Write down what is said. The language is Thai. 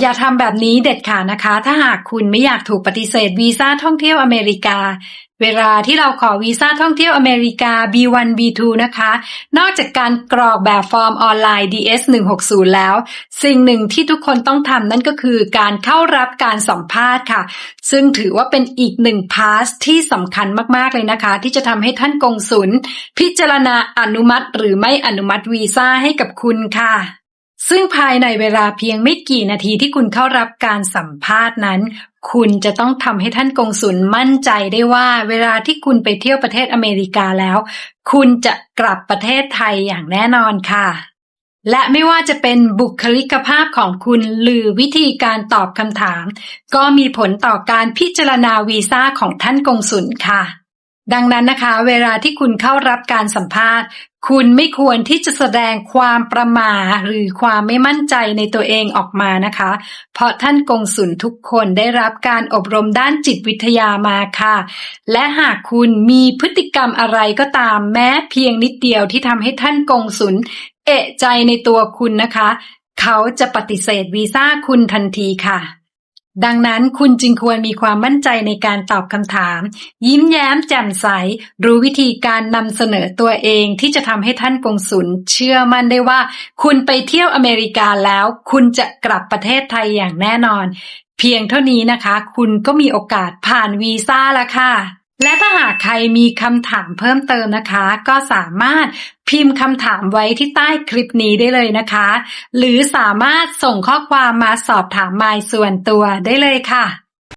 อย่าทำแบบนี้เด็ดขาดนะคะ ถ้าหากคุณไม่อยากถูกปฏิเสธวีซ่าท่องเที่ยวอเมริกา เวลาที่เราขอวีซ่าท่องเที่ยวอเมริกา B1 B2 นะคะ นอกจากการกรอกแบบฟอร์มออนไลน์ DS 160แล้ว สิ่งหนึ่งที่ทุกคนต้องทำนั่นก็คือการเข้ารับการสัมภาษณ์ค่ะ ซึ่งถือว่าเป็นอีกหนึ่งพาสที่สำคัญมากๆเลยนะคะ ที่จะทำให้ท่านกงสุลพิจารณาอนุมัติ หรือไม่อนุมัติวีซ่าให้กับคุณค่ะ ซึ่งภายในเวลาเพียงไม่กี่นาทีที่คุณเข้ารับการสัมภาษณ์นั้น คุณจะต้องทำให้ท่านกงสุลมั่นใจได้ว่าเวลาที่คุณไปเที่ยวประเทศอเมริกาแล้ว คุณจะกลับประเทศไทยอย่างแน่นอนค่ะ และไม่ว่าจะเป็นบุคลิกภาพของคุณหรือวิธีการตอบคำถาม ก็มีผลต่อการพิจารณาวีซ่าของท่านกงสุลค่ะ ดังนั้นนะคะ เวลาที่คุณเข้ารับการสัมภาษณ์ คุณไม่ควรที่จะแสดงความประมาหรือความไม่มั่นใจในตัวเองออกมานะคะ เพราะท่านกงสุลทุกคนได้รับการอบรมด้านจิตวิทยามาค่ะ และหากคุณมีพฤติกรรมอะไรก็ตามแม้เพียงนิดเดียวที่ทำให้ท่านกงสุลเอะใจในตัวคุณนะคะ เขาจะปฏิเสธวีซ่าคุณทันทีค่ะ ดังนั้นคุณจึงควรมีความมั่นใจในการตอบคำถาม ยิ้มแย้มแจ่มใส รู้วิธีการนำเสนอตัวเองที่จะทำให้ท่านกงสุลเชื่อมั่นได้ว่า คุณไปเที่ยวอเมริกาแล้ว คุณจะกลับประเทศไทยอย่างแน่นอน เพียงเท่านี้นะคะ คุณก็มีโอกาสผ่านวีซ่าแล้วค่ะ และถ้าหากใครมีคำถามเพิ่มเติมนะคะ ก็สามารถพิมพ์คำถามไว้ที่ใต้คลิปนี้ได้เลยนะคะ หรือสามารถส่งข้อความมาสอบถามมายส่วนตัวได้เลยค่ะ